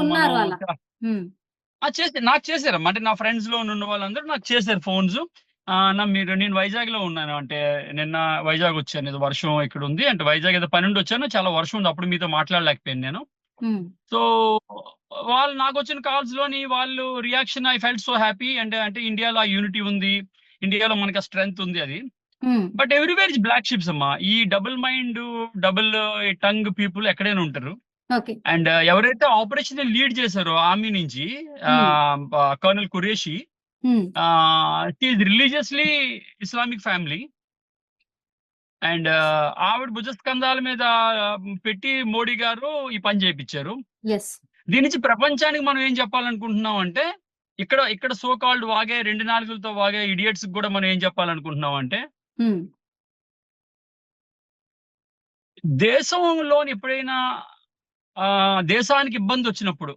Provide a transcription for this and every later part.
ఉన్నారు అలా. ఆ! చేసి నాకు చేశారమ్మా. అంటే నా ఫ్రెండ్స్‌లో ఉన్న వాళ్ళందరూ నాకు చేశారు ఫోన్స్. నా మీరు నేను వైజాగ్‌లో ఉన్నాను. అంటే నిన్న వైజాగ్ వచ్చాను. ఏదో వర్షం ఇక్కడుంది. అంటే వైజాగ్ ఏదో పనుండి వచ్చాను. చాలా వర్షం ఉంది. అప్పుడు మీతో మాట్లాడలేకపోయాను నేను. సో, వాళ్ళు నాకొచ్చిన కాల్స్‌లోని వాళ్ళు reaction I felt so happy and అంటే ఇండియాలో ఆ యూనిటీ ఉంది. ఇండియాలో మనకి ఆ స్ట్రెంగ్త్ ఉంది అది. But everywhere is black sheeps అమ్మా. ఈ double mind, double tongue people ఎక్కడైనా ఉంటారు. అండ్ ఎవరైతే ఆపరేషన్‌ని లీడ్ చేశారో ఆర్మీ నుంచి colonel Qureshi hmm. Ah, she is religiously Islamic family. And ఆవిడ భుజస్కంధాల మీద పెట్టి మోడీ గారు ఈ పని. యెస్. దీని నుంచి ప్రపంచానికి మనం ఏం చెప్పాలనుకుంటున్నాం అంటే, ఇక్కడ ఇక్కడ సో కాల్డ్ వాగే 2 నాలుకలతో వాగే ఇడియట్స్‌కి కూడా మనం ఏం చెప్పాలనుకుంటున్నాం అంటే. దేశంలోని ఎప్పుడైనా ఆహ్, దేశానికి ఇబ్బందొచ్చినప్పుడు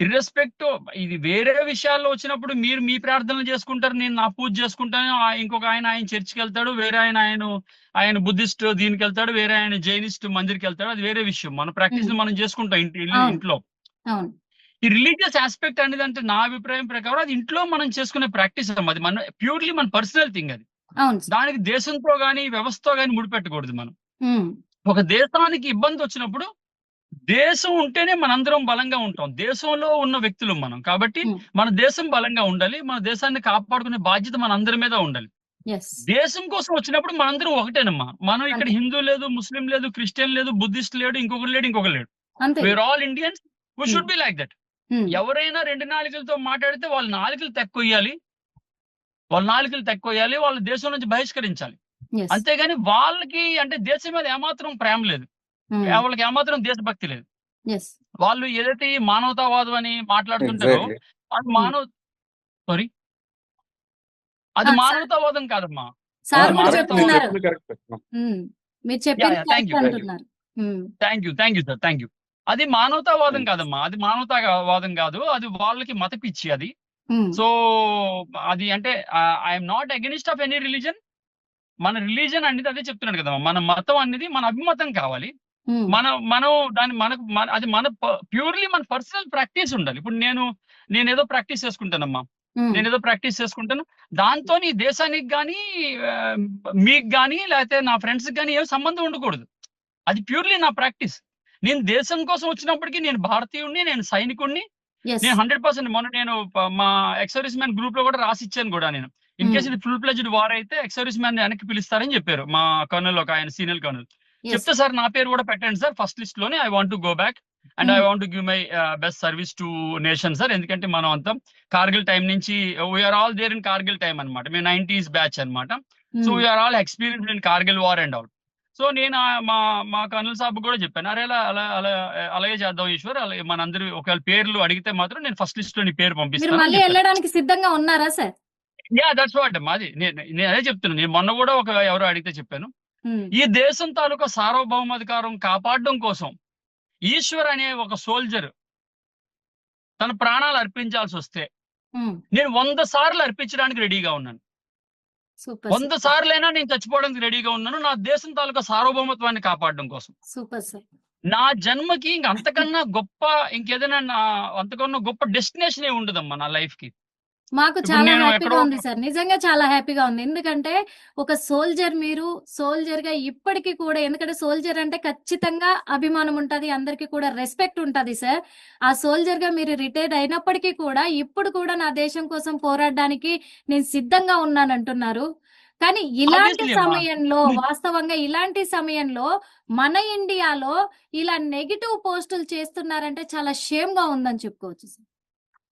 ఇర్రెస్పెక్టివ్ ఇది వేరే విషయాల్లో వచ్చినప్పుడు మీరు మీ ప్రార్థనలు చేసుకుంటారు. నేను నా పూజ చేసుకుంటాను. ఇంకొక ఆయన ఆయన చర్చ్‌కెళ్తాడు. వేరే ఆయన ఆయన ఆయన బుద్ధిస్ట్ దీనికెళ్తాడు. వేరే ఆయన జైనిస్ట్ మందిర్‌కెళ్తాడు. అది వేరే విషయం. మన ప్రాక్టీస్‌లు హ్మ్. మనం చేసుకుంటాం ఇంటి. ఇంట్లో. ఈ రిలీజియస్ యాస్పెక్ట్ అనేదంటే నా అభిప్రాయం ప్రకారం అది ఇంట్లో మనం చేసుకునే ప్రాక్టీస్. అది మన ప్యూర్‌లీ మన పర్సనల్ థింగ్ అది. దానికి దేశంతో గాని, వ్యవస్థతో గాని ముడిపెట్టకూడదు మనం. ఒక దేశానికి ఇబ్బందొచ్చినప్పుడు దేశం ఉంటేనే మనందరం బలంగా ఉంటాం. దేశంలో ఉన్న వ్యక్తులం మనం. కాబట్టి. మన దేశం బలంగా ఉండాలి. మన దేశాన్ని కాపాడుకునే బాధ్యత మనందరి మీద ఉండాలి. దేశం కోసం వచ్చినప్పుడు మనందరం ఒకటేనమ్మా. మనం ఇక్కడ. హిందూ లేదు, ముస్లిం లేదు, క్రిస్టియన్ లేదు, బుద్ధిస్ట్ లేడు, ఇంకొకడు లేడు, ఇంకొకడు లేడు. We are all Indians. We. Should be like that. ఎవరైనా 2 నాలుకలతో మాట్లాడితే వాళ్ళ నాలుకలు తెక్కొయ్యాలి. వాళ్ళ నాలుకలు తెక్కొయ్యాలి. వాళ్ళ దేశం నుంచి బహిష్కరించాలి. అంతేగాని వాళ్ళకి అంటే దేశం మీద ఏమాత్రం ప్రేమ లేదు. వాళ్ళకి ఏమాత్రం దేశభక్తి లేదు. వాళ్ళు ఏదైతే ఈ మానవతావాదం అని మాట్లాడుతుంటారో. అది. మానవ సారీ. అది. మానవతావాదం కాదమ్మా. Correct you. Thank you. Sir. Thank you. అది మానవతావాదం. కాదమ్మా. అది మానవతావాదం కాదు. అది వాళ్ళకి మత పిచ్చి అది. సో, అది అంటే ఆహ్, I am not against of any religion. మన రిలిజియన్ అనేది అదే చెప్తున్నాను కదమ్మా. మన మతం అనేది మన అభిమతం కావాలి. హ్మ్. మన మనం దాన్ని మనకు మన అది మన ప్యూర్‌లీ మన పర్సనల్ ప్రాక్టీస్ ఉండాలి. ఇప్పుడు నేను నేనేదో ప్రాక్టీస్ చేసుకుంటానమ్మా. హ్మ్. నేనేదో ప్రాక్టీస్ చేసుకుంటాను. దాంతోని దేశానికి గాని ఆహ్, మీకు గాని లేకపోతే నా ఫ్రెండ్స్‌కి గాని ఏం సంబంధం ఉండకూడదు. అది ప్యూర్‌లీ నా ప్రాక్టీస్. నేను దేశం కోసం వచ్చినప్పటికి నేను భారతీయుడిని, నేను సైనికుడిని. నేను 100% మొన్న నేను మా ఎక్స్ సర్వీస్ మ్యాన్ గ్రూప్‌లో కూడా రాసిచ్చాను కూడా నేను. In case hmm. ఇది ఫుల్ ఫ్లెడ్జ్డ్ వార్ అయితే ఎక్స్ సర్వీస్ మ్యాన్‌ని వెనక్కి పిలుస్తారని చెప్పారు. మా కర్నల్ ఒక ఆయన సీనియర్ కర్నల్. చెప్తే సార్ నా పేరు కూడా పెట్టండి sir first లిస్ట్‌లోనే I want to go back and I. Want to give my best service to nation sir. ఎందుకంటే మనం అంతా కార్గిల్ టైమ్ నుంచి we are all there in Kargil time అన్నమాట. మేము 90స్ బ్యాచ్ అన్నమాట. So, hmm. We are all experienced in Kargil war and all. So, నేను మా మా కర్నల్ సాబ్‌కి కూడా చెప్పాను. అరే! అలా అలా అలా అలాగే చేద్దాం ఈశ్వర్. అలాగే మనందరి ఒకవేళ పేర్లు అడిగితే మాత్రం నేను ఫస్ట్ లిస్ట్‌లో నీ పేరు పంపిస్తాను మళ్ళీ సిద్ధంగా ఉన్నారా సార్? యాహ్! దట్స్ వాట్ మాది. నేను నేను అదే చెప్తున్నాను. నేను మొన్న కూడా ఒక ఎవరో అడిగితే చెప్పాను. ఈ దేశం తాలూకా సార్వభౌమాధికారం కాపాడడం కోసం ఈశ్వర్ అనే ఒక సోల్జర్ తన ప్రాణాలు అర్పించాల్సొస్తే హ్మ్. నేను 100 సార్లు అర్పించడానికి రెడీగా ఉన్నాను. సూపర్. 100 సూపర్. సార్లైనా నేను చచ్చిపోవడానికి రెడీగా ఉన్నాను. నా దేశం తాలూకా సార్వభౌమత్వాన్ని కాపాడడం కోసం. Super sir. నా జన్మకి ఇంక అంతకన్నా గొప్ప ఇంకేదైనా నా అంతకన్నా గొప్ప డెస్టినేషన్ ఏమి ఉండదమ్మా నా లైఫ్‌కి. మాకు చాలా హ్యాపీగా ఉంది సార్. నిజంగా చాలా హ్యాపీగా ఉంది. ఎందుకంటే ఒక సోల్జర్ మీరు సోల్జర్‌గా ఇప్పటికి కూడా ఎందుకంటే సోల్జర్ అంటే ఖచ్చితంగా అభిమానం ఉంటది. అందరికి కూడా రెస్పెక్ట్ ఉంటది సార్. ఆ సోల్జర్‌గా మీరు రిటైర్డ్ అయినప్పటికీ కూడా ఇప్పుడు కూడా నా దేశం కోసం పోరాడడానికి నేను సిద్ధంగా ఉన్నానంటున్నారు. కానీ ఇలాంటి. సమయంలో వాస్తవంగా ఇలాంటి సమయంలో మన ఇండియాలో ఇలా నెగెటివ్ పోస్టులు చేస్తున్నారంటే చాలా షేమ్‌గా ఉందని చెప్పుకోవచ్చు సార్.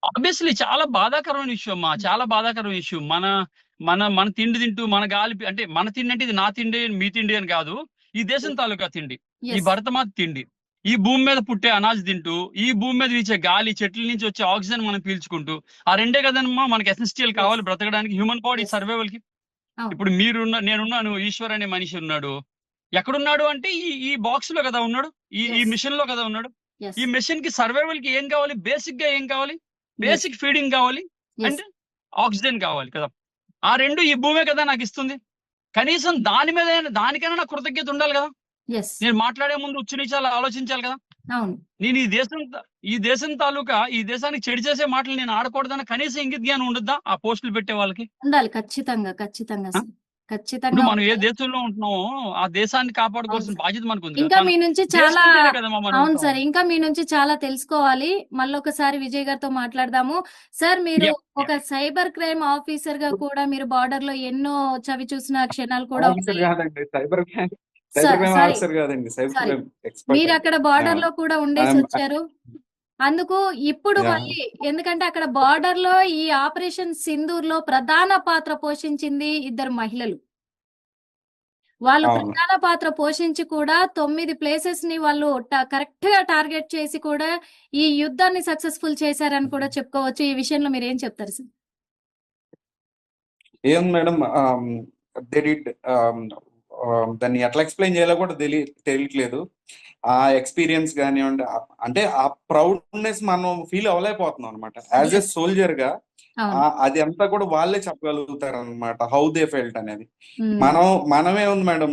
ఆబ్వియస్లీ చాలా బాధాకరమైన విషయం అమ్మా. చాలా బాధాకరమైన విషయం. మన మన మన తిండి తింటూ మన గాలి అంటే మన తిండి అంటే ఇది నా తిండి, మీ తిండి అని కాదు. ఈ దేశం తాలూకా తిండి. ఈ. భరతమాత తిండి. ఈ భూమి మీద పుట్టే అనాజ్ తింటూ, ఈ భూమి మీద వీచే గాలి, చెట్ల నుంచి వచ్చే ఆక్సిజన్ మనం పీల్చుకుంటూ, ఆ రెండే కదమ్మా మనకి ఎసెన్షియల్. కావాలి బ్రతకడానికి హ్యూమన్ బాడీ యెస్. సర్వైవల్‌కి. అవును. ఇప్పుడు మీరున్న నేనున్నాను. ఈశ్వర్ అనే మనిషి ఉన్నాడు. ఎక్కడున్నాడు అంటే ఈ ఈ బాక్స్‌లో కదా ఉన్నాడు. ఈ ఈ యెస్. మిషన్‌లో కదా ఉన్నాడు. ఈ మిషన్‌కి సర్వైవల్‌కి ఏం కావాలి? బేసిక్‌గా ఏం కావాలి? బేసిక్ ఫీడింగ్ కావాలి. అండ్ ఆక్సిజన్ కావాలి కదా! ఆ 2 ఈ భూమే కదా నాకిస్తుంది. కనీసం దాని మీదైనా దానికైనా నాకు కృతజ్ఞత ఉండాలి కదా! నేను మాట్లాడే ముందు ఉచ్చు నీచాలు ఆలోచించాలి కదా! నేను ఈ దేశం ఈ దేశం తాలూకా ఈ దేశానికి చెడు చేసే మాటలు నేను ఆడకూడదన్న కనీసం ఇంగిత జ్ఞానం ఉండద్దా ఆ పోస్టులు పెట్టే వాళ్ళకి ఉండాలి ఖచ్చితంగా ఖచ్చితంగా ఖచ్చితంగా మనం ఏ. దేశంలో ఉంటున్నామో ఆ దేశాన్ని కాపాడుకోవాల్సిన అవును. బాధ్యత మనకు ఉంది. ఇంకా మీ నుంచి చాలా అవును సార్ ఇంకా మీ నుంచి చాలా తెలుసుకోవాలి. మళ్ళొకసారి విజయ్ గారితో మాట్లాడదాము. సార్ మీరు ఒక సైబర్ క్రైమ్ ఆఫీసర్గా కూడా మీరు బార్డర్లో ఎన్నో చవి చూసిన క్షణాలు కూడా సైబర్ క్రైమ్ ఆఫీసర్ కాదండి. మీరు అక్కడ బార్డర్లో కూడా ఉండేసి వచ్చారు. అందుకు ఇప్పుడు యా. మళ్ళీ ఎందుకంటే అక్కడ బార్డర్లో ఈ ఆపరేషన్ సింధూర్లో ప్రధాన పాత్ర పోషించింది ఇద్దరు మహిళలు. వాళ్ళు అవును. ప్రధాన పాత్ర పోషించి కూడా తొమ్మిది ప్లేసెస్ని వాళ్ళు కరెక్ట్గా టార్గెట్ చేసి కూడా ఈ యుద్ధాన్ని సక్సెస్ఫుల్ చేశారని కూడా చెప్పుకోవచ్చు. ఈ విషయంలో మీరు ఏం చెప్తారు సార్? ఏం మేడం దే డిడ్ దాన్ని ఎట్లా ఎక్స్ప్లెయిన్ చేయాలో కూడా తెలియ తెలియట్లేదు. ఆ ఎక్స్పీరియన్స్ కానివ్వండి అంటే ఆ ప్రౌడ్నెస్ మనం ఫీల్ అవ్వలేకపోతున్నాం అనమాట యాజ్ ఎ సోల్జర్గా అది అంతా కూడా వాళ్ళే చెప్పగలుగుతారు అనమాట హౌ దే ఫెల్ట్ అనేది. ఉమ్, మనం మనమే ఉంది మేడం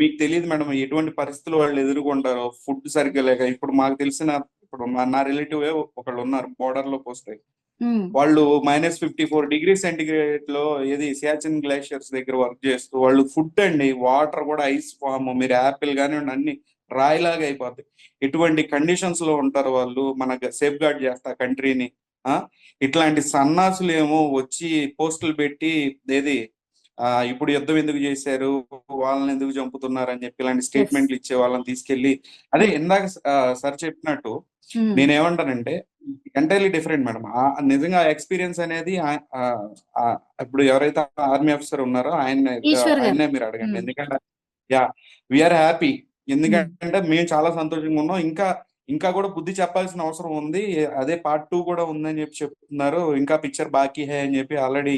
మీకు తెలియదు మేడం ఎటువంటి పరిస్థితులు వాళ్ళు ఎదుర్కొంటారో ఫుడ్ సరిగ్గా లేక ఇప్పుడు మాకు తెలిసిన ఇప్పుడు నా రిలేటివ్ ఒకళ్ళు ఉన్నారు బోర్డర్ వస్తే. Um, Hmm. వాళ్ళు మైనస్ ఫిఫ్టీ ఫోర్ డిగ్రీ సెంటిగ్రేడ్లో ఏది సియాచిన్ గ్లేషియర్స్ దగ్గర వర్క్ చేస్తూ వాళ్ళు ఫుడ్ అండి వాటర్ కూడా ఐస్ ఫామ్ మీరు యాపిల్ కానివ్వండి అన్ని రాయిలాగా అయిపోతాయి. ఇటువంటి కండిషన్స్లో ఉంటారు వాళ్ళు మన సేఫ్ గార్డ్ చేస్తా కంట్రీని ఇట్లాంటి సన్నాసులు ఏమో వచ్చి పోస్టులు పెట్టి ఏది ఇప్పుడు యుద్ధం ఎందుకు చేశారు? వాళ్ళని ఎందుకు చంపుతున్నారు అని చెప్పి ఇలాంటి స్టేట్మెంట్లు ఇచ్చే వాళ్ళని తీసుకెళ్ళి అదే ఇందాక సార్ చెప్పినట్టు ఉమ్, నేనేమంటానంటే ఎంటైర్లీ డిఫరెంట్ మేడం. నిజంగా ఎక్స్పీరియన్స్ అనేది ఇప్పుడు ఎవరైతే ఆర్మీ ఆఫీసర్ ఉన్నారో ఆయన ఆయన్నే మీరు అడగండి. ఉమ్, ఎందుకంటే యా వీఆర్ హ్యాపీ ఎందుకంటే మేము చాలా సంతోషంగా ఉన్నాం. ఇంకా ఇంకా కూడా బుద్ధి చెప్పాల్సిన అవసరం ఉంది. అదే పార్ట్ టూ కూడా ఉందని చెప్పి చెప్తున్నారు. ఇంకా పిక్చర్ బాకీ హై అని చెప్పి ఆల్రెడీ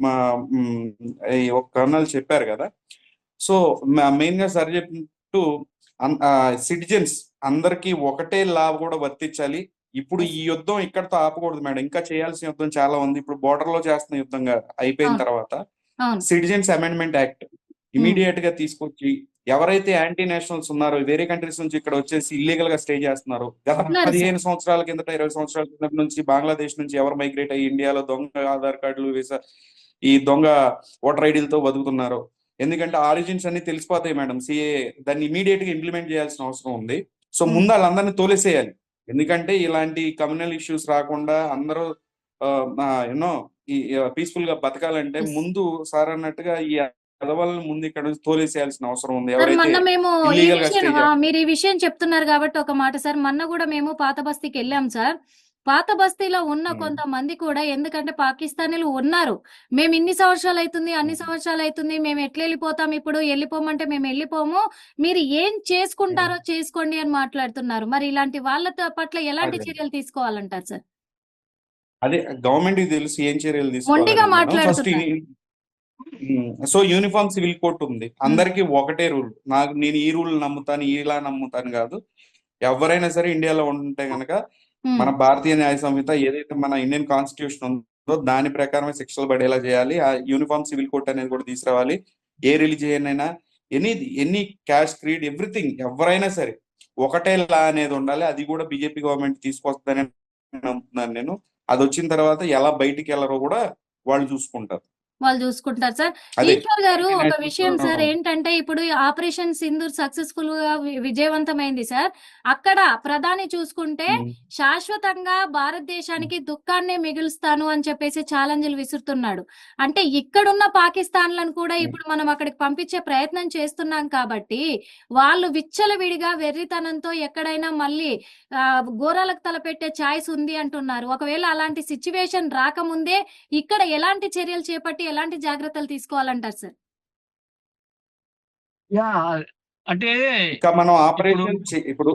మా ఒక కర్నల్ చెప్పారు కదా. సో మెయిన్గా సార్ చెప్పినట్టు సిటిజన్స్ అందరికీ ఒకటే లా కూడా వర్తించాలి. ఇప్పుడు ఈ యుద్ధం ఇక్కడతో ఆపకూడదు మేడం. ఇంకా చేయాల్సిన యుద్ధం చాలా ఉంది. ఇప్పుడు బోర్డర్లో చేస్తున్న యుద్ధం గా- అయిపోయిన తర్వాత సిటిజన్స్ అమెండ్మెంట్ యాక్ట్ ఇమీడియట్గా తీసుకొచ్చి ఎవరైతే యాంటీ నేషనల్స్ ఉన్నారో వేరే కంట్రీస్ నుంచి ఇక్కడ వచ్చేసి ఇల్లీగల్గా స్టే చేస్తున్నారో గత పదిహేను సంవత్సరాల కిందట ఇరవై సంవత్సరాల కిందట నుంచి బంగ్లాదేశ్ నుంచి ఎవరు మైగ్రేట్ అయ్యి ఇండియాలో దొంగ ఆధార్ కార్డులు వీసా ఈ దొంగ ఓటర్ ఐడీలతో బతుకుతున్నారో. ఎందుకంటే ఆరిజిన్స్ అన్ని తెలిసిపోతాయి మేడం. సిఏ దాన్ని ఇమీడియట్గా ఇంప్లిమెంట్ చేయాల్సిన అవసరం ఉంది. సో ఉమ్, ముందు వాళ్ళందరినీ తోలేసేయాలి. ఎందుకంటే ఇలాంటి కమ్యూనల్ ఇష్యూస్ రాకుండా అందరూ యూనో ఈ పీస్ఫుల్గా బతకాలంటే ముందు సార్ అన్నట్టుగా ఈ పదవులను ముందు ఇక్కడ నుంచి తోలేసేయాల్సిన అవసరం ఉంది. సార్ మొన్న మేము ఈ విషయం ఆ, మీరు ఈ విషయం చెప్తున్నారు కాబట్టి ఒక మాట సార్. మొన్న కూడా మేము పాత బస్తీకి వెళ్ళాం సార్. పాత బస్తీలో ఉన్న కొంతమంది కూడా ఎందుకంటే పాకిస్తానీలు ఉన్నారు. మేము ఇన్ని సంవత్సరాలు అవుతుంది అన్ని సంవత్సరాలు అవుతుంది మేము ఎట్లా వెళ్ళిపోతాం ఇప్పుడు? వెళ్ళిపోమంటే మేము వెళ్ళిపోము. మీరు ఏం. చేసుకుంటారో చేసుకోండి అని మాట్లాడుతున్నారు. మరి ఇలాంటి వాళ్ళ పట్ల ఎలాంటి అదే. చర్యలు తీసుకోవాలంటారు సార్? అదే గవర్నమెంట్కి తెలుసు ఏం చర్యలు మొండిగా మాట్లాడుతున్నారు. సో యూనిఫామ్ సివిల్ కోడ్ ఉంది. అందరికీ ఒకటే రూల్. నాకు నేను ఈ రూల్ నమ్ముతాను ఇలా నమ్ముతాను కాదు. ఎవరైనా సరే ఇండియాలో ఉంటే గనక మన భారతీయ న్యాయ సంహిత ఏదైతే మన ఇండియన్ కాన్స్టిట్యూషన్ ఉందో దాని ప్రకారమే శిక్షలు పడేలా చేయాలి. ఆ యూనిఫామ్ సివిల్ కోడ్ అనేది కూడా తీసుకురావాలి. ఏ రిలీజియన్ అయినా any any caste creed everything ఎవరైనా సరే ఒకటే లా అనేది ఉండాలి. అది కూడా బీజేపీ గవర్నమెంట్ తీసుకొస్తుందని నమ్ముతున్నాను నేను. అది వచ్చిన తర్వాత ఎలా బయటికి వెళ్ళరో కూడా వాళ్ళు చూసుకుంటారు. వాళ్ళు చూసుకుంటారు సార్. ఈశ్వర్ గారు ఒక విషయం సార్ ఏంటంటే ఇప్పుడు ఆపరేషన్ సింధూర్ సక్సెస్ఫుల్గా విజయవంతమైంది సార్. అక్కడ ప్రధాని చూసుకుంటే ఉమ్, శాశ్వతంగా భారతదేశానికి దుఃఖాన్నే మిగులుస్తాను అని చెప్పేసి ఛాలెంజ్లు విసురుతున్నాడు. అంటే ఇక్కడున్న పాకిస్తాన్లను కూడా ఉమ్, ఇప్పుడు మనం అక్కడికి పంపించే ప్రయత్నం చేస్తున్నాం కాబట్టి వాళ్ళు విచ్చలవిడిగా వెర్రితనంతో ఎక్కడైనా మళ్ళీ ఆ, ఘోరాలకు తలపెట్టే ఛాయిస్ ఉంది అంటున్నారు. ఒకవేళ అలాంటి సిచ్యువేషన్ రాకముందే ఇక్కడ ఎలాంటి చర్యలు చేపట్టి ఎలాంటి జాగ్రత్తలు తీసుకోవాలంటారు సార్? యా అంటే ఇంకా మనం ఆపరేషన్ ఇప్పుడు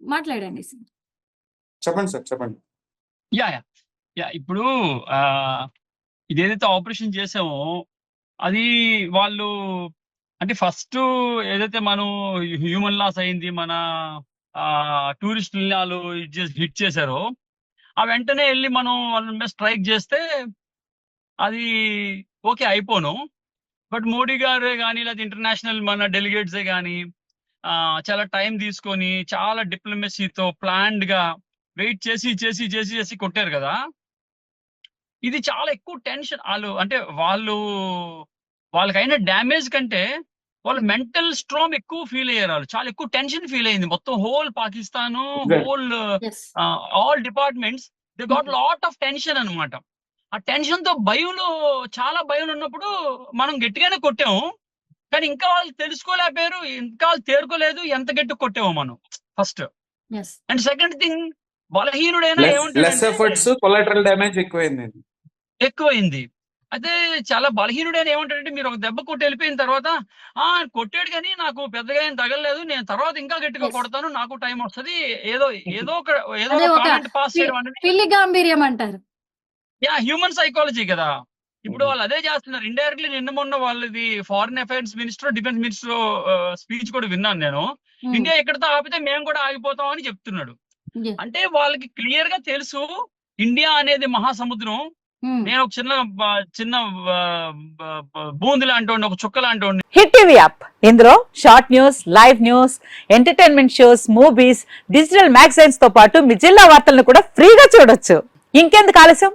మాట్లాడండి సార్. చెప్పండి సార్ చెప్పండి. Yeah yeah. యా ఇప్పుడు ఆ ఇదేదైతే ఆపరేషన్ చేసామో అది వాళ్ళు అంటే ఫస్ట్ ఏదైతే మనం హ్యూమన్ లాస్ అయింది మన ఆ టూరిస్ట్ వాళ్ళు హిట్ చేశారో ఆ వెంటనే వెళ్ళి మనం వాళ్ళ మీద స్ట్రైక్ చేస్తే అది ఓకే అయిపోను. బట్ మోడీ గారే కానీ లేదా ఇంటర్నేషనల్ మన డెలిగేట్సే కానీ చాలా టైం తీసుకొని చాలా డిప్లొమసీతో ప్లాన్డ్గా వెయిట్ చేసి చేసి చేసి చేసి కొట్టారు కదా. ఇది చాలా ఎక్కువ టెన్షన్ వాళ్ళు అంటే వాళ్ళు వాళ్ళకైన డ్యామేజ్ కంటే వాళ్ళు మెంటల్ స్ట్రాంగ్ ఎక్కువ ఫీల్ అయ్యారు వాళ్ళు. చాలా ఎక్కువ టెన్షన్ ఫీల్ అయింది. మొత్తం whole Pakistan. Whole all departments they got lot of tension అన్నమాట. ఆ టెన్షన్తో భయంలో చాలా భయం ఉన్నప్పుడు మనం గట్టిగానే కొట్టాము. కానీ ఇంకా వాళ్ళు తెలుసుకోలేకపోయారు ఇంకా వాళ్ళు తేరుకోలేదు ఎంత గట్టి కొట్టాము మనం. ఫస్ట్ అండ్ సెకండ్ థింగ్ బలహీనుడైనా ఎక్కువైంది. ఎక్కువైంది. అయితే చాలా బలహీనుడైన ఏమంటాడంటే మీరు ఒక దెబ్బ కొట్టి వెళ్ళిపోయిన తర్వాత ఆ కొట్టాడు కానీ నాకు పెద్దగా ఏం తగలలేదు నేను తర్వాత ఇంకా గట్టిగా. కొడతాను నాకు టైం వస్తది. ఏదో ఏదో ఒక ఏదో పాస్ చేయడం అంటారు. యా హ్యూమన్ సైకాలజీ కదా. ఇప్పుడు Mhm. వాళ్ళు అదే చేస్తున్నారు. ఇండైరెక్ట్లీ నిన్న మొన్న వాళ్ళది foreign affairs minister defence minister speech కూడా విన్నాను నేను. ఇండియా ఎక్కడితో ఆపితే మేము కూడా ఆగిపోతాం అని చెప్తున్నాడు. అంటే వాళ్ళకి క్లియర్గా తెలుసు ఇండియా అనేది మహాసముద్రం. ఉమ్, నేను ఒక చిన్న చిన్న బూంది లాంటి ఒక చుక్క లాంటి హిట్ టీవీ యాప్. ఇందులో short news live news entertainment shows movies digital మ్యాగజైన్స్తో పాటు మీ జిల్లా వార్తలను కూడా ఫ్రీగా చూడొచ్చు. ఇంకెందుకు ఆలస్యం?